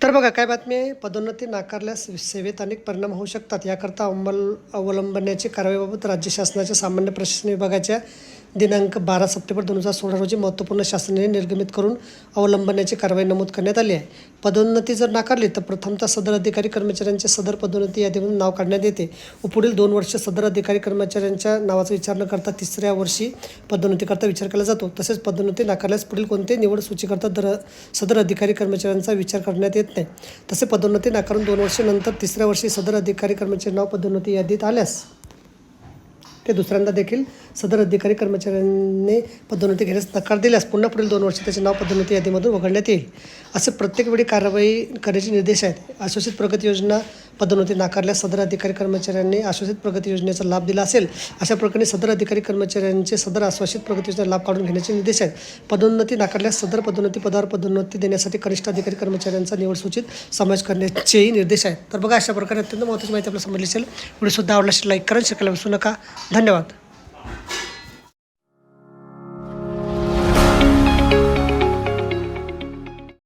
तर बघा काय बातमी आहे? पदोन्नती नाकारल्यास सेवेत अनेक परिणाम होऊ शकतात. याकरता अंमल अवलंबण्याची कारवाईबाबत राज्य शासनाच्या सामान्य प्रशासन विभागाच्या दिनांक बारा सप्टेंबर दोन हजार सोळा रोजी महत्त्वपूर्ण शासनाने निर्गमित करून अवलंबण्याची कारवाई नमूद करण्यात आली आहे. पदोन्नती जर नाकारली तर प्रथमतः सदर अधिकारी कर्मचाऱ्यांचे सदर पदोन्नती यादीमधून नाव काढण्यात येते. व पुढील दोन वर्ष सदर अधिकारी कर्मचाऱ्यांच्या नावाचा विचार न करता तिसऱ्या वर्षी पदोन्नतीकरता विचार केला जातो. तसेच पदोन्नती नाकारल्यास पुढील कोणत्याही निवड सूचीकरता दर सदर अधिकारी कर्मचाऱ्यांचा विचार करण्यात येत नाही. तसे पदोन्नती नाकारून दोन वर्षानंतर तिसऱ्या वर्षी सदर अधिकारी कर्मचारी नाव पदोन्नती यादीत आल्यास ते दुसऱ्यांदा देखील सदर अधिकारी कर्मचाऱ्यांनी पदोन्नती घेण्यास नकार दिल्यास पुन्हा पुढील दोन वर्ष त्याचे नाव पदोन्नती यादीमधून वगळण्यात येईल. असे प्रत्येक वेळी कारवाई करण्याचे निर्देश आहेत. आश्वासित प्रगती योजना पदोन्नती नाकारल्यास सदर अधिकारी कर्मचाऱ्यांनी आश्वासित प्रगती योजनेचा लाभ दिला असेल अशा प्रकरणी सदर अधिकारी कर्मचाऱ्यांचे सदर आश्वासित प्रगती योजना लाभ काढून घेण्याचे निर्देश आहेत. पदोन्नती नाकारल्यास सदर पदोन्नती पदावर पदोन्नती देण्यासाठी कनिष्ठ अधिकारी कर्मचाऱ्यांचा निवड सूचित समावेश करण्याचेही निर्देश आहेत. तर बघा अशा प्रकारे अत्यंत महत्त्वाची माहिती आपल्याला समजली असेल. व्हिडिओ सुद्धा आवडला असेल लाईक करा शेअर विसरू नका. धन्यवाद.